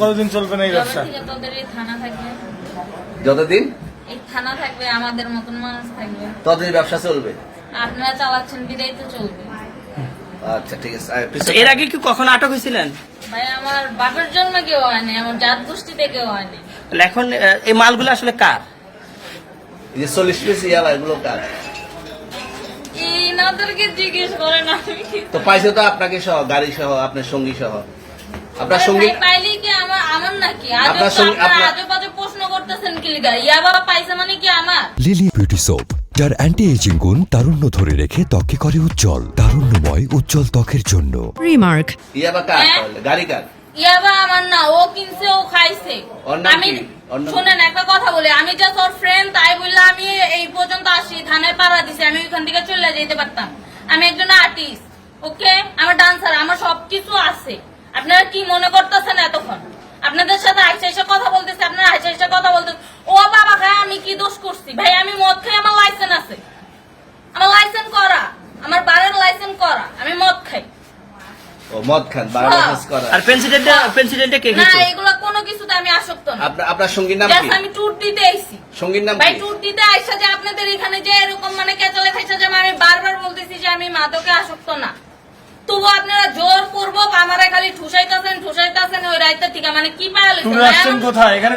কতদিন চলবে না এই ব্যবসা? তোদের এই থানা থাকবে। যতদিন? এই থানা থাকবে আমাদের মতন মানুষ থাকবে। ততদিন ব্যবসা চলবে? আপনারা চালাচ্ছেন বিদায় তো চলবে। আচ্ছা ঠিক আছে। আচ্ছা, এর আগে কি কখনো আটক হয়েছিলেন? ভাই আমার বাপের জন্মে কেউ হয়নি আমার জাত গোষ্ঠীতে কেউ হয়নি এখন এই মালগুলো আসলে কার? এই চল্লিশ পিস ইয়াবা এগুলো কাজ ইনাদেরকে জিজ্ঞেস করেন আমি। তো পাইছে তো আপনাকে সহ গাড়ি সহ আপনার সঙ্গী সহ। আপনার সঙ্গী ভাই, পাইলেই কি আমার আমার নাকি? আপনার সঙ্গে- আপনারা প্রশ্ন করতেছেন কি লিগা? ইয়া বাবা পাইছে মানে কি আমার? লিলি বিউটি সোপ যার অ্যান্টি এজিং গুণ তারুণ্য ধরে রেখে ত্বকে করে উজ্জ্বল তারুণ্যময় উজ্জ্বল ত্বকের জন্য. ইয়াবা কার হ্যাঁ? গাড়ি কার? ইয়াবা আমার না ও কিনছে ও খাইছে। আমি? শুনেন একটা কথা বলি আমি জাস্ট তোর ফ্রেন্ড তাই বললে আমি এই পর্যন্ত আসি থানায় পাড়া দিছি আমি ওইখান থেকে চলে যেতে পারতাম। আমি একজন আর্টিস্ট ওকে? আমার ডান্সার আমার সবকিছু আছে। আপনারা কি মনে করতেছেন এতক্ষণ? আপনাদের সাথে আইসা কথা বলতেছে আপনারা আইসা কথা বলতেছে ও বাবা ভাই আমি কি দোষ করছি ভাই আমি মদ খাই আমার লাইসেন্স আছে আমার লাইসেন্স করা আমার বারের লাইসেন্স করা আমি মদ খাই ও মদ খান বার হ্যাঁ। লাইসেন্স করা। আর পেন্সিডেন্টটা পেন্সিডেন্টটা কে না এগুলো কোনো কিছুতে আমি আসক্ত না। আপনার আপনার সঙ্গীর নাম কি? আমি ট্যুর দিতে আইছি। সঙ্গীর নাম ভাই ট্যুর দিতে আইসা যে আপনাদের এখানে যে এরকম মানে কেচালে খাইছে যে আমি বারবার বলতেছি যে আমি মাদকে আসক্ত না। তবু আপনারা জোর পূর্বক আমারে খালি ঠুসাইতেছেন ঠুসাইতেছেন ওই রাইতে থেকে। মানে কি আসছেন কোথায়? এখানে